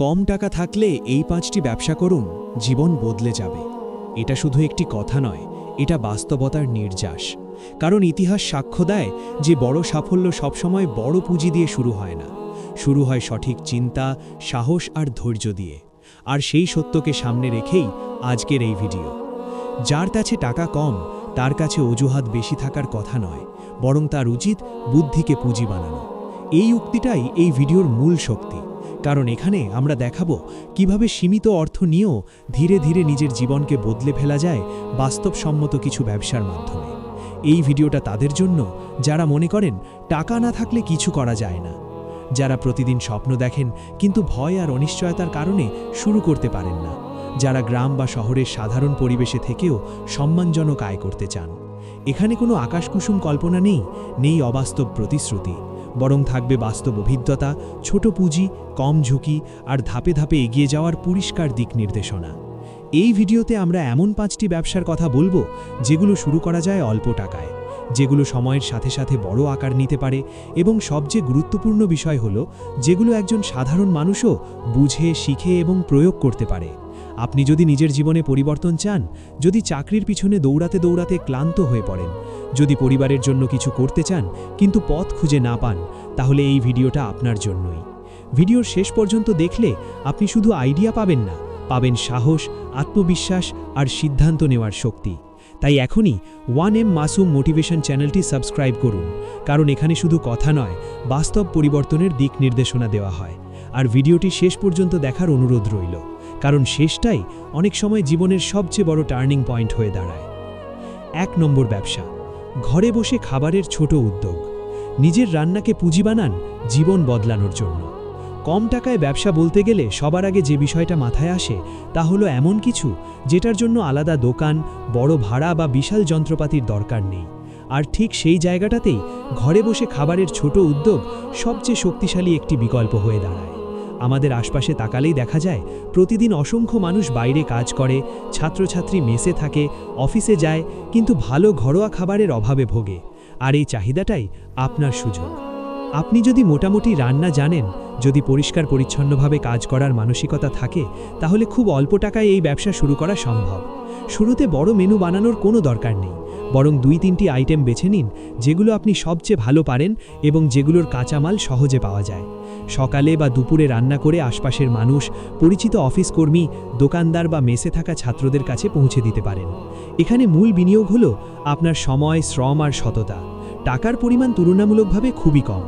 কম টাকা থাকলে এই পাঁচটি ব্যবসা করুন, জীবন বদলে যাবে। এটা শুধু একটি কথা নয়, এটা বাস্তবতার নির্যাস। কারণ ইতিহাস সাক্ষ্য দেয় যে বড় সাফল্য সবসময় বড় পুঁজি দিয়ে শুরু হয় না। শুরু হয় সঠিক চিন্তা, সাহস আর ধৈর্য দিয়ে। আর সেই সত্যকে সামনে রেখেই আজকের এই ভিডিও। যার কাছে টাকা কম, তার কাছে অজুহাত বেশি থাকার কথা নয়, বরং তার উচিত বুদ্ধিকে পুঁজি বানানো। এই উক্তিটাই এই ভিডিওর মূল শক্তি। কারণ এখানে আমরা দেখাবো কীভাবে সীমিত অর্থ নিয়েও ধীরে ধীরে নিজের জীবনকে বদলে ফেলা যায় বাস্তবসম্মত কিছু ব্যবসার মাধ্যমে। এই ভিডিওটা তাদের জন্য, যারা মনে করেন টাকা না থাকলে কিছু করা যায় না। যারা প্রতিদিন স্বপ্ন দেখেন কিন্তু ভয় আর অনিশ্চয়তার কারণে শুরু করতে পারেন না। যারা গ্রাম বা শহরের সাধারণ পরিবেশে থেকেও সম্মানজনক আয় করতে চান। এখানে কোনো আকাশকুসুম কল্পনা নেই নেই অবাস্তব প্রতিশ্রুতি। বরং থাকবে বাস্তব অভিজ্ঞতা, ছোট পুঁজি, কম ঝুঁকি আর ধাপে ধাপে এগিয়ে যাওয়ার পরিষ্কার দিক নির্দেশনা। এই ভিডিওতে আমরা এমন পাঁচটি ব্যবসার কথা বলব, যেগুলো শুরু করা যায় অল্প টাকায়। যেগুলো সময়ের সাথে সাথে বড় আকার নিতে পারে এবং সবচেয়ে গুরুত্বপূর্ণ বিষয় হলো, যেগুলো একজন সাধারণ মানুষও বুঝে, শিখে এবং প্রয়োগ করতে পারে। আপনি যদি নিজের জীবনে পরিবর্তন চান, যদি চাকরির পিছনে দৌড়াতে দৌড়াতে ক্লান্ত হয়ে পড়েন, যদি পরিবারের জন্য কিছু করতে চান, কিন্তু পথ খুঁজে না পান, তাহলে এই ভিডিওটা আপনার জন্যই। ভিডিওর শেষ পর্যন্ত দেখলে আপনি শুধু আইডিয়া পাবেন না, পাবেন সাহস, আত্মবিশ্বাস আর সিদ্ধান্ত নেওয়ার শক্তি। তাই এখনই ওয়ান এম মাসুম মোটিভেশন চ্যানেলটি সাবস্ক্রাইব করুন, কারণ এখানে শুধু কথা নয়, বাস্তব পরিবর্তনের দিক নির্দেশনা দেওয়া হয়। আর ভিডিওটি শেষ পর্যন্ত দেখার অনুরোধ রইল। কারণ শেষটাই অনেক সময় জীবনের সবচেয়ে বড় টার্নিং পয়েন্ট হয়ে দাঁড়ায়। এক নম্বর ব্যবসা, ঘরে বসে খাবারের ছোট উদ্যোগ। নিজের রান্নাকে পুঁজি বানান জীবন বদলানোর জন্য। কম টাকায় ব্যবসা বলতে গেলে সবার আগে যে বিষয়টা মাথায় আসে তা হলো এমন কিছু যেটার জন্য আলাদা দোকান, বড় ভাড়া বা বিশাল যন্ত্রপাতির দরকার নেই। আর ঠিক সেই জায়গাটাতেই ঘরে বসে খাবারের ছোট উদ্যোগ সবচেয়ে শক্তিশালী একটি বিকল্প হয়ে দাঁড়ায়। আমাদের আশপাশে তাকালেই দেখা যায়, প্রতিদিন অসংখ্য মানুষ বাইরে কাজ করে, ছাত্রছাত্রী মেসে থাকে, অফিসে যায়, কিন্তু ভালো ঘরোয়া খাবারের অভাবে ভোগে। আর এই চাহিদাটাই আপনার সুযোগ। আপনি যদি মোটামুটি রান্না জানেন, যদি পরিষ্কার পরিচ্ছন্নভাবে কাজ করার মানসিকতা থাকে, তাহলে খুব অল্প টাকায় এই ব্যবসা শুরু করা সম্ভব। শুরুতে বড় মেনু বানানোর কোনো দরকার নেই। বরং দুই তিনটি আইটেম বেছে নিন, যেগুলো আপনি সবচেয়ে ভালো পারেন এবং যেগুলোর কাঁচামাল সহজে পাওয়া যায়। সকালে বা দুপুরে রান্না করে আশপাশের মানুষ, পরিচিত অফিস কর্মী, দোকানদার বা মেসে থাকা ছাত্রদের কাছে পৌঁছে দিতে পারেন। এখানে মূল বিনিয়োগ হল আপনার সময়, শ্রম আর সততা। টাকার পরিমাণ তুলনামূলকভাবে খুবই কম।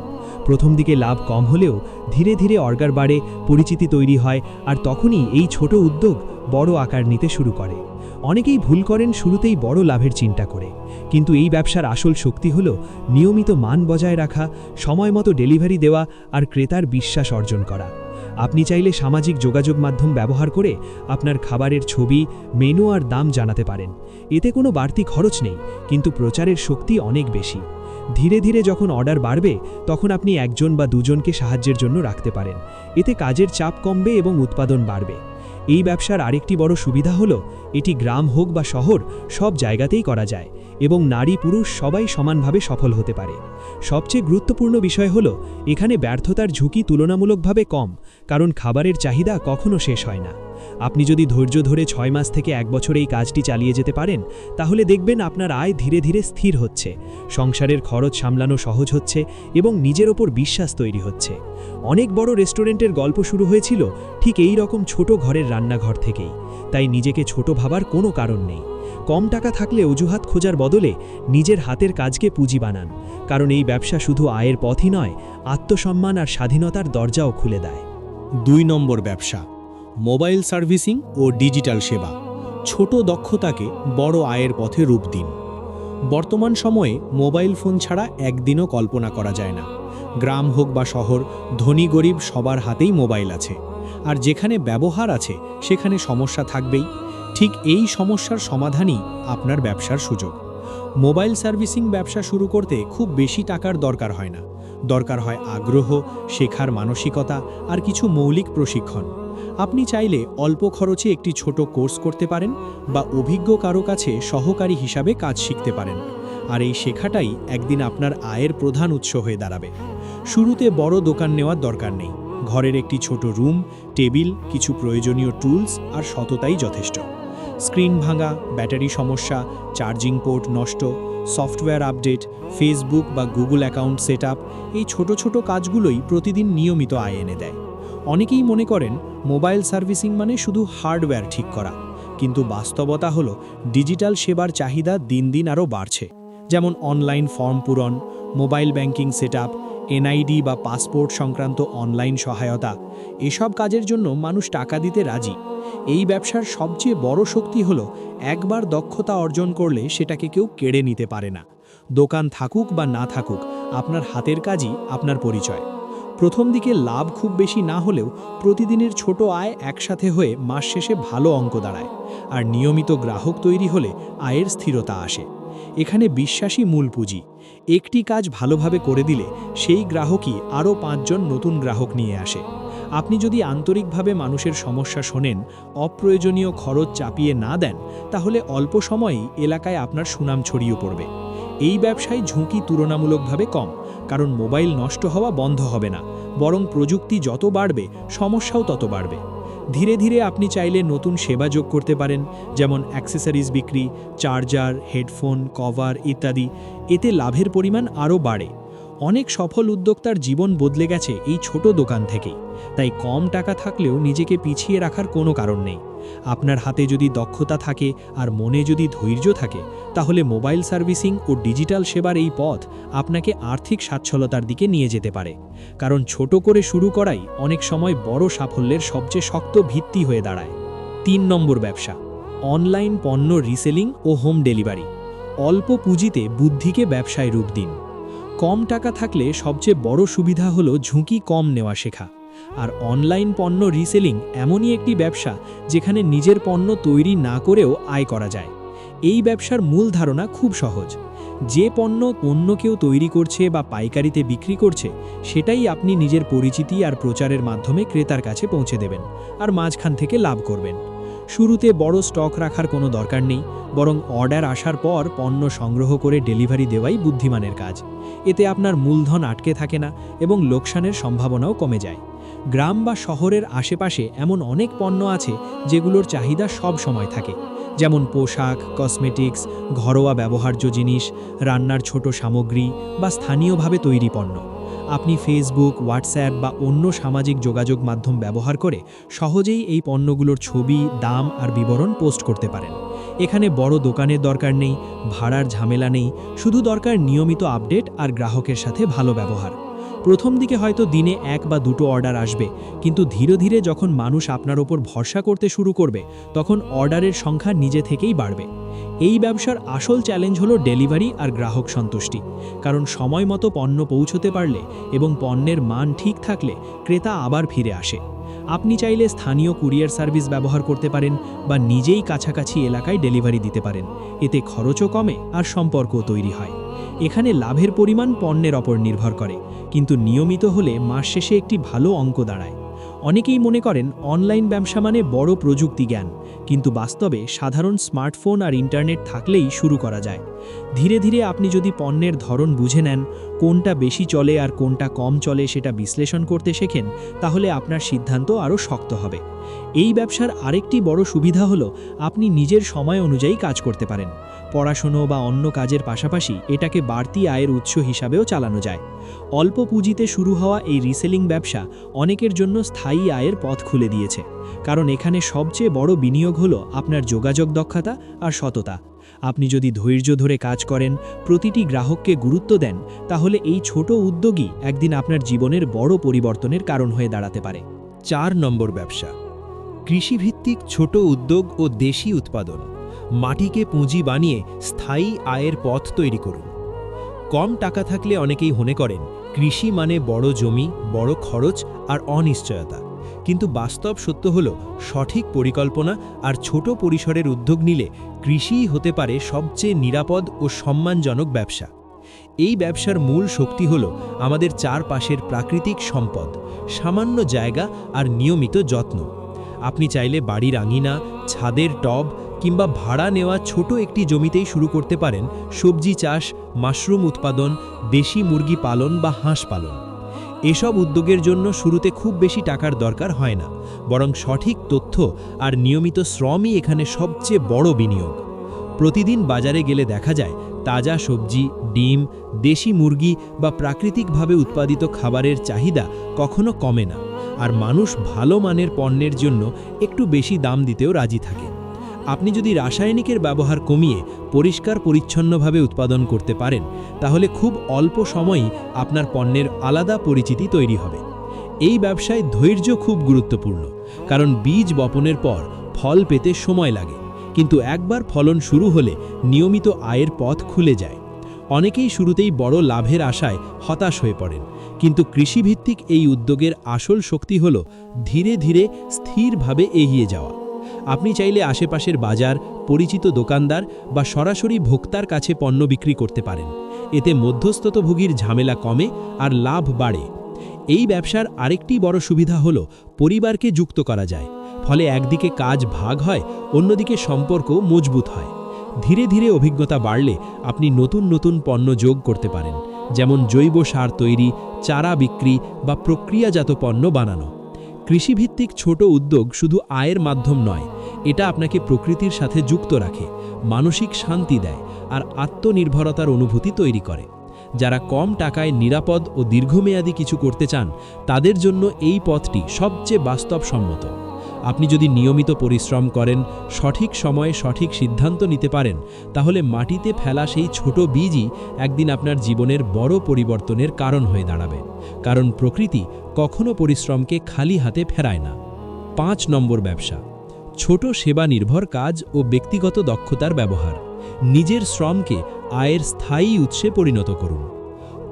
প্রথম দিকে লাভ কম হলেও ধীরে ধীরে অর্গার বাড়ে, পরিচিতি তৈরি হয়, আর তখনই এই ছোট উদ্যোগ বড় আকার নিতে শুরু করে। অনেকেই ভুল করেন শুরুতেই বড় লাভের চিন্তা করে। কিন্তু এই ব্যবসার আসল শক্তি হল নিয়মিত মান বজায় রাখা, সময় মতো ডেলিভারি দেওয়া আর ক্রেতার বিশ্বাস অর্জন করা। আপনি চাইলে সামাজিক যোগাযোগ মাধ্যম ব্যবহার করে আপনার খাবারের ছবি, মেনু আর দাম জানাতে পারেন। এতে কোনো বাড়তি খরচ নেই, কিন্তু প্রচারের শক্তি অনেক বেশি। ধীরে ধীরে যখন অর্ডার বাড়বে, তখন আপনি একজন বা দুজনকে সাহায্যের জন্য রাখতে পারেন। এতে কাজের চাপ কমবে এবং উৎপাদন বাড়বে। এই ব্যবসার আরেকটি বড় সুবিধা হলো, এটি গ্রাম হোক বা শহর, সব জায়গাতেই করা যায় এবং নারী পুরুষ সবাই সমানভাবে সফল হতে পারে। সবচেয়ে গুরুত্বপূর্ণ বিষয় হল, এখানে ব্যর্থতার ঝুঁকি তুলনামূলকভাবে কম, কারণ খাবারের চাহিদা কখনো শেষ হয় না। আপনি যদি ধৈর্য ধরে ছয় মাস থেকে এক বছর এই কাজটি চালিয়ে যেতে পারেন, তাহলে দেখবেন আপনার আয় ধীরে ধীরে স্থির হচ্ছে, সংসারের খরচ সামলানো সহজ হচ্ছে এবং নিজের ওপর বিশ্বাস তৈরি হচ্ছে। অনেক বড় রেস্টুরেন্টের গল্প শুরু হয়েছিল ঠিক এই রকম ছোট ঘরের রান্নাঘর থেকেই, তাই নিজেকে ছোট ভাবার কোনো কারণ নেই। কম টাকা থাকলে অজুহাত খোঁজার বদলে নিজের হাতের কাজকে পুঁজি বানান, কারণ এই ব্যবসা শুধু আয়ের পথই নয়, আত্মসম্মান আর স্বাধীনতার দরজাও খুলে দেয়। দুই নম্বর ব্যবসা। মোবাইল সার্ভিসিং ও ডিজিটাল সেবা। ছোট দক্ষতাকে বড় আয়ের পথে রূপ দিন। বর্তমান সময়ে মোবাইল ফোন ছাড়া একদিনও কল্পনা করা যায় না। গ্রাম হোক বা শহর, ধনী গরিব সবার হাতেই মোবাইল আছে। আর যেখানে ব্যবহার আছে, সেখানে সমস্যা থাকবেই। ঠিক এই সমস্যার সমাধানই আপনার ব্যবসার সুযোগ। মোবাইল সার্ভিসিং ব্যবসা শুরু করতে খুব বেশি টাকার দরকার হয় না। দরকার হয় আগ্রহ, শেখার মানসিকতা আর কিছু মৌলিক প্রশিক্ষণ। আপনি চাইলে অল্প খরচে একটি ছোট কোর্স করতে পারেন বা অভিজ্ঞ কারও কাছে সহকারী হিসাবে কাজ শিখতে পারেন। আর এই শেখাটাই একদিন আপনার আয়ের প্রধান উৎস হয়ে দাঁড়াবে। শুরুতে বড় দোকান নেওয়ার দরকার নেই। ঘরের একটি ছোট রুম, টেবিল, কিছু প্রয়োজনীয় টুলস আর সততাই যথেষ্ট। স্ক্রিন ভাঙা, ব্যাটারি সমস্যা, চার্জিং পোর্ট নষ্ট, সফটওয়্যার আপডেট, ফেসবুক বা গুগল অ্যাকাউন্ট সেট এই ছোট ছোট কাজগুলোই প্রতিদিন নিয়মিত আয় এনে দেয়। অনেকেই মনে করেন মোবাইল সার্ভিসিং মানে শুধু হার্ডওয়্যার ঠিক করা। কিন্তু বাস্তবতা হলো, ডিজিটাল সেবার চাহিদা দিন দিন আরও বাড়ছে। যেমন অনলাইন ফর্ম পূরণ, মোবাইল ব্যাংকিং সেট এনআইডি বা পাসপোর্ট সংক্রান্ত অনলাইন সহায়তা, এসব কাজের জন্য মানুষ টাকা দিতে রাজি। এই ব্যবসার সবচেয়ে বড় শক্তি হলো, একবার দক্ষতা অর্জন করলে সেটাকে কেউ কেড়ে নিতে পারে না। দোকান থাকুক বা না থাকুক, আপনার হাতের কাজই আপনার পরিচয়। প্রথম দিকে লাভ খুব বেশি না হলেও প্রতিদিনের ছোট আয় একসাথে হয়ে মাস শেষে ভালো অঙ্ক দাঁড়ায়। আর নিয়মিত গ্রাহক তৈরি হলে আয়ের স্থিরতা আসে। এখানে বিশ্বাসী মূল পুঁজি। একটি কাজ ভালোভাবে করে দিলে সেই গ্রাহকই আরও পাঁচজন নতুন গ্রাহক নিয়ে আসে। আপনি যদি আন্তরিকভাবে মানুষের সমস্যা শোনেন, অপ্রয়োজনীয় খরচ চাপিয়ে না দেন, তাহলে অল্প সময়েই এলাকায় আপনার সুনাম ছড়িয়ে পড়বে। এই ব্যবসায় ঝুঁকি তুলনামূলকভাবে কম। কারণ মোবাইল নষ্ট হওয়া বন্ধ হবে না, বরং প্রযুক্তি যত বাড়বে, সমস্যাও তত বাড়বে। ধীরে ধীরে আপনি চাইলে নতুন সেবা যোগ করতে পারেন, যেমন অ্যাক্সেসরিজ বিক্রি, চার্জার, হেডফোন, কভার ইত্যাদি। এতে লাভের পরিমাণ আরও বাড়ে। অনেক সফল উদ্যোক্তার জীবন বদলে গেছে এই ছোট দোকান থেকেই। তাই কম টাকা থাকলেও নিজেকে পিছিয়ে রাখার কোনো কারণ নেই। আপনার হাতে যদি দক্ষতা থাকে আর মনে যদি ধৈর্য থাকে, তাহলে মোবাইল সার্ভিসিং ও ডিজিটাল সেবার এই পথ আপনাকে আর্থিক স্বাচ্ছলতার দিকে নিয়ে যেতে পারে। কারণ ছোট করে শুরু করাই অনেক সময় বড় সাফল্যের সবচেয়ে শক্ত ভিত্তি হয়ে দাঁড়ায়। তিন নম্বর ব্যবসা, অনলাইন পণ্য রিসেলিং ও হোম ডেলিভারি। অল্প পুঁজিতে বুদ্ধিকে ব্যবসায় রূপ দিন। কম টাকা থাকলে সবচেয়ে বড় সুবিধা হলো ঝুঁকি কম নেওয়া শেখা। আর অনলাইন পণ্য রিসেলিং এমনই একটি ব্যবসা যেখানে নিজের পণ্য তৈরি না করেও আয় করা যায়। এই ব্যবসার মূল ধারণা খুব সহজ। যে পণ্য অন্য কেউ তৈরি করছে বা পাইকারিতে বিক্রি করছে, সেটাই আপনি নিজের পরিচিতি আর প্রচারের মাধ্যমে ক্রেতার কাছে পৌঁছে দেবেন, আর মাঝখান থেকে লাভ করবেন। শুরুতে বড় স্টক রাখার কোনো দরকার নেই, বরং অর্ডার আসার পর পণ্য সংগ্রহ করে ডেলিভারি দেওয়াই বুদ্ধিমানের কাজ। এতে আপনার মূলধন আটকে থাকে না এবং লোকসানের সম্ভাবনাও কমে যায়। গ্রাম বা শহরের আশেপাশে এমন অনেক পণ্য আছে যেগুলোর চাহিদা সব সময় থাকে, যেমন পোশাক, কসমেটিক্স, ঘরোয়া ব্যবহার্য জিনিস, রান্নার ছোট সামগ্রী বা স্থানীয়ভাবে তৈরি পণ্য। আপনি ফেসবুক হোয়াটসঅ্যাপ বা অন্য সামাজিক যোগাযোগ মাধ্যম ব্যবহার করে সহজেই এই পণ্যগুলোর ছবি, দাম আর বিবরণ পোস্ট করতে পারেন। এখানে বড় দোকানের দরকার নেই, ভাড়ার ঝামেলা নেই, শুধু দরকার নিয়মিত আপডেট আর গ্রাহকের সাথে ভালো ব্যবহার। প্রথম দিকে হয়তো দিনে এক বা দুটো অর্ডার আসবে, কিন্তু ধীরে ধীরে যখন মানুষ আপনার ওপর ভরসা করতে শুরু করবে, তখন অর্ডারের সংখ্যা নিজে থেকেই বাড়বে। এই ব্যবসার আসল চ্যালেঞ্জ হলো ডেলিভারি আর গ্রাহক সন্তুষ্টি। কারণ সময় মতো পণ্য পৌঁছতে পারলে এবং পণ্যের মান ঠিক থাকলে ক্রেতা আবার ফিরে আসে। আপনি চাইলে স্থানীয় কুরিয়ার সার্ভিস ব্যবহার করতে পারেন বা নিজেই কাছাকাছি এলাকায় ডেলিভারি দিতে পারেন। এতে খরচও কমে আর সম্পর্কও তৈরি হয়। এখানে লাভের পরিমাণ পণ্যের ওপর নির্ভর করে, কিন্তু নিয়মিত হলে মাস শেষে একটি ভালো অঙ্ক দাঁড়ায়। অনেকেই মনে করেন অনলাইন ব্যবসা মানে বড় প্রযুক্তি জ্ঞান। কিন্তু বাস্তবে সাধারণ স্মার্টফোন আর ইন্টারনেট থাকলেই শুরু করা যায়। ধীরে ধীরে আপনি যদি পণ্যের ধরন বুঝে নেন কোনটা বেশি চলে আর কোনটা কম চলে সেটা বিশ্লেষণ করতে শেখেন, তাহলে আপনার সিদ্ধান্ত আরও শক্ত হবে। এই ব্যবসার আরেকটি বড় সুবিধা হলো, আপনি নিজের সময় অনুযায়ী কাজ করতে পারেন। পড়াশুনো বা অন্য কাজের পাশাপাশি এটাকে বাড়তি আয়ের উৎস হিসাবেও চালানো যায়। অল্প পুঁজিতে শুরু হওয়া এই রিসেলিং ব্যবসা অনেকের জন্য স্থায়ী আয়ের পথ খুলে দিয়েছে। কারণ এখানে সবচেয়ে বড় বিনিয়োগ হলো আপনার যোগাযোগ দক্ষতা আর সততা। আপনি যদি ধৈর্য ধরে কাজ করেন, প্রতিটি গ্রাহককে গুরুত্ব দেন, তাহলে এই ছোট উদ্যোগই একদিন আপনার জীবনের বড় পরিবর্তনের কারণ হয়ে দাঁড়াতে পারে। চার নম্বর ব্যবসা। কৃষিভিত্তিক ছোট উদ্যোগ ও দেশি উৎপাদন। মাটিকে পুঁজি বানিয়ে স্থায়ী আয়ের পথ তৈরি করুন। কম টাকা থাকলে অনেকেই মনে করেন, কৃষি মানে বড় জমি, বড় খরচ আর অনিশ্চয়তা। কিন্তু বাস্তব সত্য হল, সঠিক পরিকল্পনা আর ছোট পরিসরের উদ্যোগ নিলে কৃষিই হতে পারে সবচেয়ে নিরাপদ ও সম্মানজনক ব্যবসা। এই ব্যবসার মূল শক্তি হল আমাদের চারপাশের প্রাকৃতিক সম্পদ, সামান্য জায়গা আর নিয়মিত যত্ন। আপনি চাইলে বাড়ির আঙিনা, ছাদের টব কিংবা ভাড়া নেওয়া ছোট একটি জমিতেই শুরু করতে পারেন সবজি চাষ, মাশরুম উৎপাদন, দেশি মুরগি পালন বা হাঁস পালন। এসব উদ্যোগের জন্য শুরুতে খুব বেশি টাকার দরকার হয় না, বরং সঠিক তথ্য আর নিয়মিত শ্রমই এখানে সবচেয়ে বড় বিনিয়োগ। প্রতিদিন বাজারে গেলে দেখা যায়, তাজা সবজি, ডিম, দেশি মুরগি বা প্রাকৃতিকভাবে উৎপাদিত খাবারের চাহিদা কখনো কমে না, আর মানুষ ভালো মানের পণ্যের জন্য একটু বেশি দাম দিতেও রাজি থাকে। আপনি যদি রাসায়নিকের ব্যবহার কমিয়ে পরিষ্কার পরিচ্ছন্নভাবে উৎপাদন করতে পারেন, তাহলে খুব অল্প সময়েই আপনার পণ্যের আলাদা পরিচিতি তৈরি হবে। এই ব্যবসায় ধৈর্য খুব গুরুত্বপূর্ণ, কারণ বীজ বপনের পর ফল পেতে সময় লাগে। কিন্তু একবার ফলন শুরু হলে নিয়মিত আয়ের পথ খুলে যায়। অনেকেই শুরুতেই বড় লাভের আশায় হতাশ হয়ে পড়েন, কিন্তু কৃষিভিত্তিক এই উদ্যোগের আসল শক্তি হল ধীরে ধীরে স্থিরভাবে এগিয়ে যাওয়া। আপনি চাইলে আশেপাশের বাজার, পরিচিত দোকানদার বা সরাসরি ভোক্তার কাছে পণ্য বিক্রি করতে পারেন। এতে মধ্যস্থতভোগীর ঝামেলা কমে আর লাভ বাড়ে। এই ব্যবসার আরেকটি বড় সুবিধা হল পরিবারকে যুক্ত করা যায়। ফলে একদিকে কাজ ভাগ হয়, অন্যদিকে সম্পর্ক মজবুত হয়। ধীরে ধীরে অভিজ্ঞতা বাড়লে আপনি নতুন নতুন পণ্য যোগ করতে পারেন। যেমন জৈব সার তৈরি, চারা বিক্রি বা প্রক্রিয়াজাত পণ্য বানানো। কৃষিভিত্তিক ছোট উদ্যোগ শুধু আয়ের মাধ্যম নয়, এটা আপনাকে প্রকৃতির সাথে যুক্ত রাখে, মানসিক শান্তি দেয় আর আত্মনির্ভরতার অনুভূতি তৈরি করে। যারা কম টাকায় নিরাপদ ও দীর্ঘমেয়াদী কিছু করতে চান, তাদের জন্য এই পথটি সবচেয়ে বাস্তবসম্মত। আপনি যদি নিয়মিত পরিশ্রম করেন, সঠিক সময়ে সঠিক সিদ্ধান্ত নিতে পারেন, তাহলে মাটিতে ফেলা সেই ছোট বীজই একদিন আপনার জীবনের বড় পরিবর্তনের কারণ হয়ে দাঁড়াবে। কারণ প্রকৃতি কখনো পরিশ্রমকে খালি হাতে ফেরায় না। পাঁচ নম্বর ব্যবসা, ছোট সেবা নির্ভর কাজ ও ব্যক্তিগত দক্ষতার ব্যবহার। নিজের শ্রমকে আয়ের স্থায়ী উৎসে পরিণত করুন।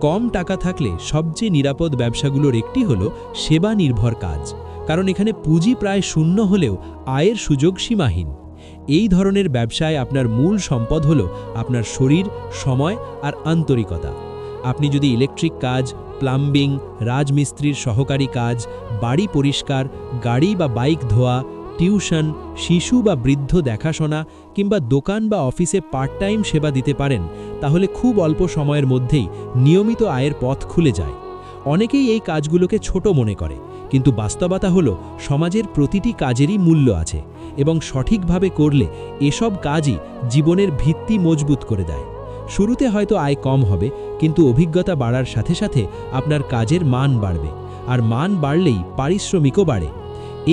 কম টাকা থাকলে সবচেয়ে নিরাপদ ব্যবসাগুলোর একটি হল সেবা নির্ভর কাজ। কারণ এখানে পুঁজি প্রায় শূন্য হলেও আয়ের সুযোগ সীমাহীন। এই ধরনের ব্যবসায় আপনার মূল সম্পদ হল আপনার শরীর, সময় আর আন্তরিকতা। আপনি যদি ইলেকট্রিক কাজ, প্লাম্বিং, রাজমিস্ত্রির সহকারী কাজ, বাড়ি পরিষ্কার, গাড়ি বা বাইক ধোয়া, টিউশন, শিশু বা বৃদ্ধ দেখাশোনা কিংবা দোকান বা অফিসে পার্ট টাইম সেবা দিতে পারেন, তাহলে খুব অল্প সময়ের মধ্যেই নিয়মিত আয়ের পথ খুলে যায়। অনেকেই এই কাজগুলোকে ছোট মনে করে। কিন্তু বাস্তবতা হলো, সমাজের প্রতিটি কাজেরই মূল্য আছে এবং সঠিকভাবে করলে এসব কাজই জীবনের ভিত্তি মজবুত করে দেয়। শুরুতে হয়তো আয় কম হবে, কিন্তু অভিজ্ঞতা বাড়ার সাথে সাথে আপনার কাজের মান বাড়বে, আর মান বাড়লেই পারিশ্রমিকও বাড়ে।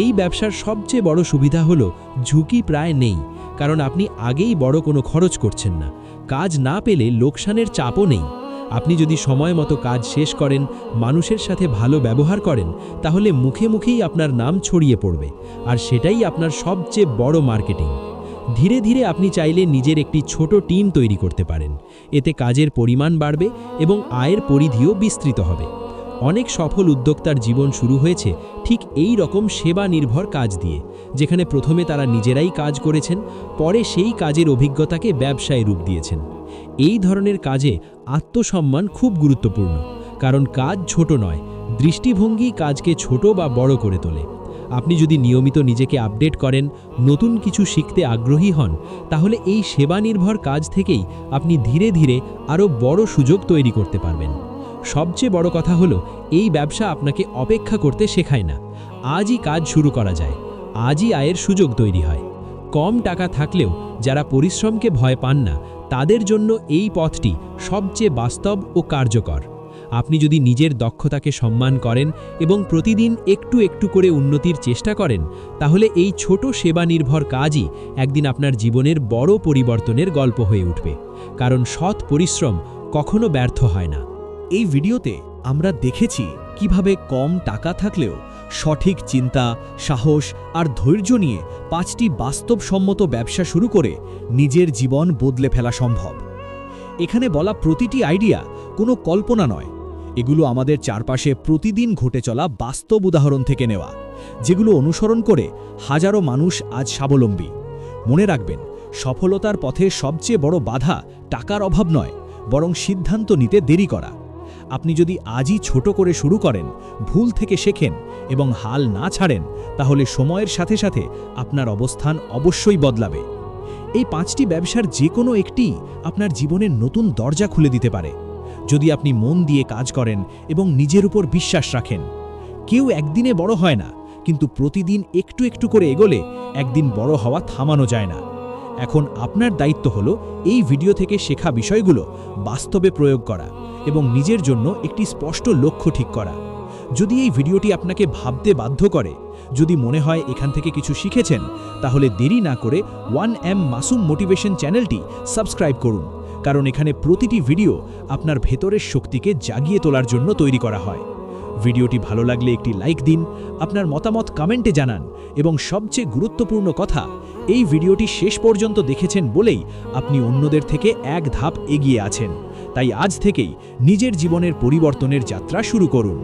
এই ব্যবসার সবচেয়ে বড় সুবিধা হলো, ঝুঁকি প্রায় নেই, কারণ আপনি আগেই বড় কোনো খরচ করছেন না। কাজ না পেলে লোকসানের চাপও নেই। আপনি যদি সময় মতো কাজ শেষ করেন, মানুষের সাথে ভালো ব্যবহার করেন, তাহলে মুখে মুখেই আপনার নাম ছড়িয়ে পড়বে, আর সেটাই আপনার সবচেয়ে বড় মার্কেটিং। ধীরে ধীরে আপনি চাইলে নিজের একটি ছোট টিম তৈরি করতে পারেন, এতে কাজের পরিমাণ বাড়বে এবং আয়ের পরিধিও বিস্তৃত হবে। অনেক সফল উদ্যোক্তার জীবন শুরু হয়েছে ঠিক এই রকম সেবা নির্ভর কাজ দিয়ে, যেখানে প্রথমে তারা নিজেরাই কাজ করেছেন, পরে সেই কাজের অভিজ্ঞতাকে ব্যবসায় রূপ দিয়েছেন। এই ধরনের কাজে আত্মসম্মান খুব গুরুত্বপূর্ণ, কারণ কাজ ছোট নয়, দৃষ্টিভঙ্গি কাজকে ছোট বা বড় করে তোলে। আপনি যদি নিয়মিত নিজেকে আপডেট করেন, নতুন কিছু শিখতে আগ্রহী হন, তাহলে এই সেবা নির্ভর কাজ থেকেই আপনি ধীরে ধীরে আরও বড় সুযোগ তৈরি করতে পারবেন। সবচেয়ে বড় কথা হলো, এই ব্যবসা আপনাকে অপেক্ষা করতে শেখায় না। আজই কাজ শুরু করা যায়। আজই আয়ের সুযোগ তৈরি হয়। কম টাকা থাকলেও যারা পরিশ্রমকে ভয় পান না, তাদের জন্য এই পথটি সবচেয়ে বাস্তব ও কার্যকর। আপনি যদি নিজের দক্ষতাকে সম্মান করেন এবং প্রতিদিন একটু একটু করে উন্নতির চেষ্টা করেন, তাহলে এই ছোট সেবা নির্ভর কাজই একদিন আপনার জীবনের বড় পরিবর্তনের গল্প হয়ে উঠবে। কারণ সৎ পরিশ্রম কখনো ব্যর্থ হয় না। এই ভিডিওতে আমরা দেখেছি কীভাবে কম টাকা থাকলেও সঠিক চিন্তা, সাহস আর ধৈর্য নিয়ে পাঁচটি বাস্তবসম্মত ব্যবসা শুরু করে নিজের জীবন বদলে ফেলা সম্ভব। এখানে বলা প্রতিটি আইডিয়া কোনো কল্পনা নয়। এগুলো আমাদের চারপাশে প্রতিদিন ঘটে চলা বাস্তব উদাহরণ থেকে নেওয়া, যেগুলো অনুসরণ করে হাজারো মানুষ আজ স্বাবলম্বী। মনে রাখবেন, সফলতার পথে সবচেয়ে বড় বাধা টাকার অভাব নয়, বরং সিদ্ধান্ত নিতে দেরি করা। আপনি যদি আজই ছোট করে শুরু করেন, ভুল থেকে শেখেন এবং হাল না ছাড়েন, তাহলে সময়ের সাথে সাথে আপনার অবস্থান অবশ্যই বদলাবে। এই পাঁচটি ব্যবসার যে কোনো একটি আপনার জীবনের নতুন দরজা খুলে দিতে পারে। যদি আপনি মন দিয়ে কাজ করেন এবং নিজের উপর বিশ্বাস রাখেন। কেউ একদিনে বড় হয় না, কিন্তু প্রতিদিন একটু একটু করে এগোলে একদিন বড় হওয়া থামানো যায় না। এখন আপনার দায়িত্ব হলো এই ভিডিও থেকে শেখা বিষয়গুলো বাস্তবে প্রয়োগ করা এবং নিজের জন্য একটি স্পষ্ট লক্ষ্য ঠিক করা। যদি এই ভিডিওটি আপনাকে ভাবতে বাধ্য করে, যদি মনে হয় এখান থেকে কিছু শিখেছেন, তাহলে দেরি না করে ওয়ান এম মাসুম মোটিভেশন চ্যানেলটি সাবস্ক্রাইব করুন, কারণ এখানে প্রতিটি ভিডিও আপনার ভেতরের শক্তিকে জাগিয়ে তোলার জন্য তৈরি করা হয়। ভিডিওটি ভালো লাগলে একটি লাইক দিন, আপনার মতামত কমেন্টে জানান এবং সবচেয়ে গুরুত্বপূর্ণ কথা, এই ভিডিওটি শেষ পর্যন্ত দেখেছেন বলেই আপনি অন্যদের থেকে এক ধাপ এগিয়ে আছেন। তাই আজ থেকেই নিজের জীবনের পরিবর্তনের যাত্রা শুরু করুন।